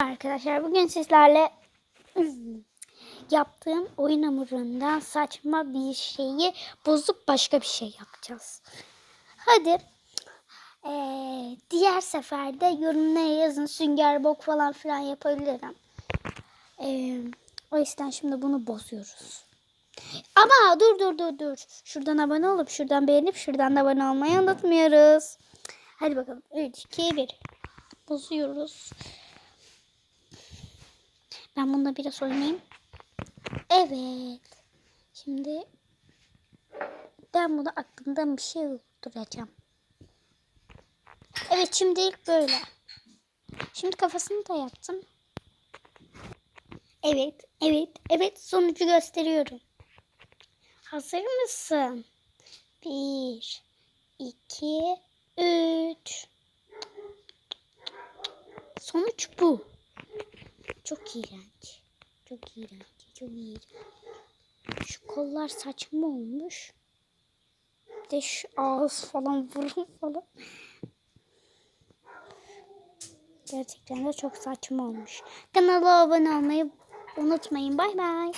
Arkadaşlar bugün sizlerle yaptığım oyun hamurundan saçma bir şeyi bozup başka bir şey yapacağız. Hadi eee, diğer seferde yorumlara yazın sünger bok falan filan yapabilirim. Eee, o yüzden şimdi bunu bozuyoruz. Ama dur dur dur dur. Şuradan abone olup şuradan beğenip şuradan da abone olmayı unutmuyoruz. Hadi bakalım. 3, 2, 1. Bozuyoruz. Ben bununla biraz oynayayım. Evet. Şimdi ben bunu aklımdan bir şey uyduracağım. Evet şimdilik böyle. Şimdi kafasını da yaptım. Evet, evet, evet sonucu gösteriyorum. Hazır mısın? Bir, iki, üç. Sonuç bu. Çok iğrenç. Çok iğrenç. Çok iğrenç. Şu kollar saçma olmuş. Bir de şu ağız falan burun falan. Gerçekten de çok saçma olmuş. Kanala abone olmayı unutmayın. Bay bay.